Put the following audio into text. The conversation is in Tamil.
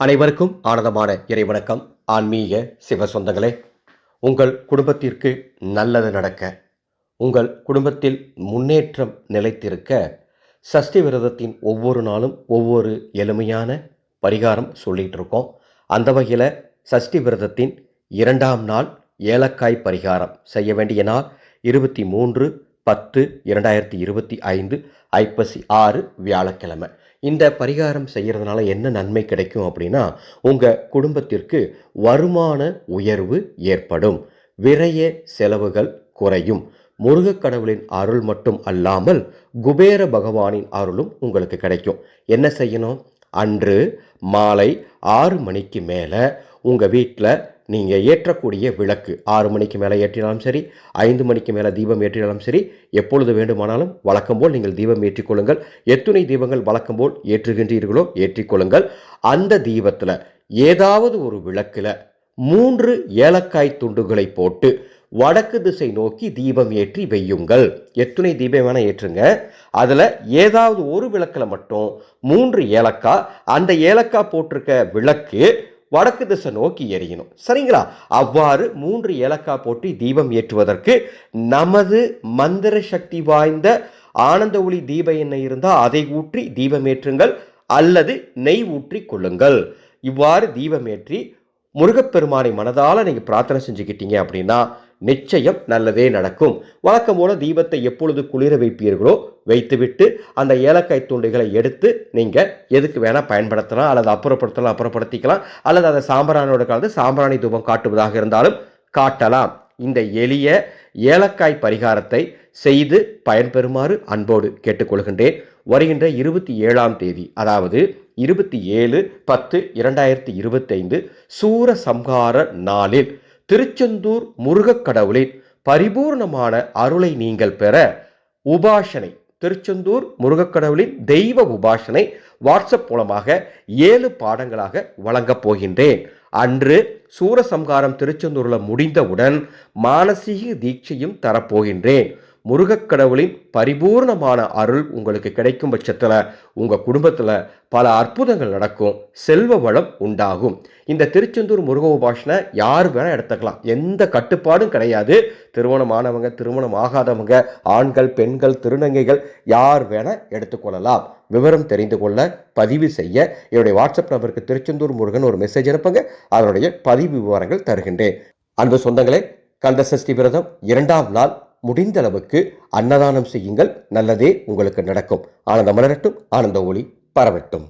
அனைவருக்கும் ஆனந்தமான இறைவணக்கம். ஆன்மீக சிவ சொந்தங்களே உங்கள் குடும்பத்திற்கு நல்லது நடக்க உங்கள் குடும்பத்தில் முன்னேற்றம் நிலைத்திருக்க சஷ்டி விரதத்தின் ஒவ்வொரு நாளும் ஒவ்வொரு எளிமையான பரிகாரம் சொல்லிகிட்டு இருக்கோம். அந்த வகையில் சஷ்டி விரதத்தின் இரண்டாம் நாள் ஏலக்காய் பரிகாரம் செய்ய வேண்டிய நாள் இருபத்தி மூன்று பத்து இரண்டாயிரத்தி இருபத்தி ஐந்து ஐப்பசி ஆறு வியாழக்கிழமை. இந்த பரிகாரம் செய்கிறதுனால என்ன நன்மை கிடைக்கும் அப்படின்னா உங்கள் குடும்பத்திற்கு வருமான உயர்வு ஏற்படும். விரைய செலவுகள் குறையும். முருகக் கடவுளின் அருள் மட்டும் அல்லாமல் குபேர பகவானின் அருளும் உங்களுக்கு கிடைக்கும். என்ன செய்யணும்? அன்று மாலை ஆறு மணிக்கு மேலே உங்கள் வீட்டில் நீங்கள் ஏற்றக்கூடிய விளக்கு. ஆறு மணிக்கு மேலே ஏற்றினாலும் சரி ஐந்து மணிக்கு மேலே தீபம் ஏற்றினாலும் சரி எப்பொழுது வேண்டுமானாலும் வழக்கம் போல் நீங்கள் தீபம் ஏற்றிக்கொள்ளுங்கள். எத்துணை தீபங்கள் வழக்கம் போல் ஏற்றுகின்றீர்களோ ஏற்றிக்கொள்ளுங்கள். அந்த தீபத்தில் ஏதாவது ஒரு விளக்கில் மூன்று ஏலக்காய் துண்டுகளை போட்டு வடக்கு திசை நோக்கி தீபம் ஏற்றி வையுங்கள் எத்துணை தீபம் வேணால் ஏற்றுங்க. அதில் ஏதாவது ஒரு விளக்கில் மட்டும் மூன்று ஏலக்காய் அந்த ஏலக்காய் போட்டிருக்க விளக்கு வடக்கு திசை நோக்கி எரியணும் சரிங்களா? அவ்வாறு மூன்று ஏலக்காய் போட்டி தீபம் ஏற்றுவதற்கு நமது மந்திர சக்தி வாய்ந்த ஆனந்த ஒளி தீப எண்ணெய் இருந்தால் அதை ஊற்றி தீபம் ஏற்றுங்கள் அல்லது நெய் ஊற்றி கொள்ளுங்கள். இவ்வாறு தீபம் ஏற்றி முருகப்பெருமானை மனதால் நீங்கள் பிரார்த்தனை செஞ்சுக்கிட்டீங்க அப்படின்னா நிச்சயம் நல்லதே நடக்கும். வழக்கம் போல தீபத்தை எப்பொழுது குளிர வைப்பீர்களோ வைத்துவிட்டு அந்த ஏலக்காய் துண்டுகளை எடுத்து நீங்கள் எதுக்கு வேணால் பயன்படுத்தலாம் அல்லது அப்புறப்படுத்தலாம் அப்புறப்படுத்திக்கலாம் அல்லது அதை சாம்பிராணியோட கலந்து சாம்பிராணி தூபம் காட்டுவதாக இருந்தாலும் காட்டலாம். இந்த எளிய ஏலக்காய் பரிகாரத்தை செய்து பயன்பெறுமாறு அன்போடு கேட்டுக்கொள்கின்றேன். வருகின்ற இருபத்தி ஏழாம் தேதி அதாவது இருபத்தி ஏழு பத்து இரண்டாயிரத்தி இருபத்தைந்து சூர சம்ஹார நாளில் திருச்செந்தூர் முருகக் கடவுளின் பரிபூர்ணமான அருளை நீங்கள் பெற உபாசனை. திருச்செந்தூர் முருகக்கடவுளின் தெய்வ உபாசனை வாட்ஸ்அப் மூலமாக ஏழு பாடங்களாக வழங்கப் போகின்றேன். அன்று சூரசம்ஹாரம் திருச்செந்தூரில் முடிந்தவுடன் மானசீக தீட்சையும் தரப்போகின்றேன். முருகக் கடவுளின் பரிபூர்ணமான அருள் உங்களுக்கு கிடைக்கும் பட்சத்தில் உங்கள் குடும்பத்தில் பல அற்புதங்கள் நடக்கும் செல்வ வளம் உண்டாகும். இந்த திருச்செந்தூர் முருக உபாசனை யார் வேணால் எடுத்துக்கலாம். எந்த கட்டுப்பாடும் கிடையாது. திருமணமானவங்க திருமணம் ஆகாதவங்க ஆண்கள் பெண்கள் திருநங்கைகள் யார் வேணால் எடுத்துக்கொள்ளலாம். விவரம் தெரிந்து கொள்ள பதிவு செய்ய என்னுடைய வாட்ஸ்அப் நம்பருக்கு திருச்செந்தூர் முருகன் ஒரு மெசேஜ் அனுப்புங்க. அதனுடைய பதிவு விவரங்கள் தருகின்றேன். அன்பு சொந்தங்களே கந்த சஷ்டி விரதம் இரண்டாம் நாள் முடிந்த அளவுக்கு அன்னதானம் செய்யுங்கள். நல்லதே உங்களுக்கு நடக்கும். ஆனந்த மலரட்டும். ஆனந்த ஒளி பரவட்டும்.